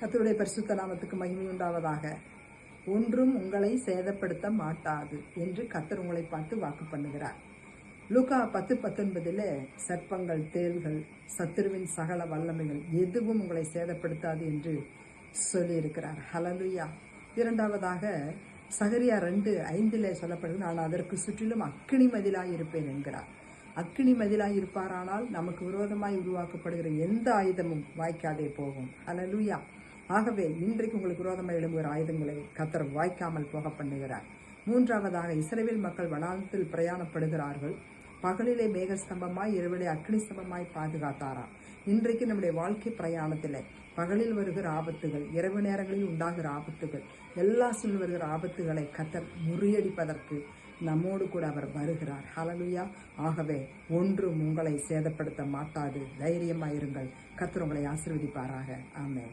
கத்தருடைய பரிசுத்த நாமத்துக்கு மகிமை உண்டாவதாக ஒன்றும் உங்களை சேதப்படுத்த மாட்டாது என்று கத்தர் உங்களை பார்த்து வாக்கு பண்ணுகிறார். லூகா பத்து பத்தொன்பதில் சர்ப்பங்கள் தேள்கள் சத்துருவின் சகல வல்லமைகள் எதுவும் உங்களை சேதப்படுத்தாது என்று சொல்லியிருக்கிறார். ஹலலுயா இரண்டாவதாக சகரியா ரெண்டு ஐந்தில் சொல்லப்படுது நான் அதற்கு சுற்றிலும் அக்கினி மதிலாய் இருப்பேன் என்கிறார். அக்கினி மதிலாய் இருப்பாரானால் நமக்கு விரோதமாய் உருவாக்கப்படுகிற எந்த ஆயுதமும் வாய்க்காதே போகும். ஹலலுயா ஆகவே இன்றைக்கு உங்களுக்கு விரோதமாக எழும்புகிற ஆயுதங்களை கத்தர் வாய்க்காமல் போக பண்ணுகிறார். மூன்றாவதாக இஸ்ரேல் மக்கள் வளாகத்தில் பிரயாணப்படுகிறார்கள். பகலிலே மேகஸ்தம்பமாய் இரவிலே அக்னி ஸ்தம்பமாய் பாதுகாத்தாராம் இன்றைக்கு நம்முடைய வாழ்க்கை பிரயாணத்தில் பகலில் வருகிற ஆபத்துகள் இரவு நேரங்களில் உண்டாகிற ஆபத்துகள் எல்லா சூழ் வருகிற ஆபத்துகளை கத்தர் முறியடிப்பதற்கு நம்மோடு கூட அவர் வருகிறார். ஹலலுயா ஆகவே ஒன்றும் உங்களை சேதப்படுத்த மாட்டாது. தைரியமாயிருங்கள் கத்தர் உங்களை ஆசிர்வதிப்பாராக. ஆமே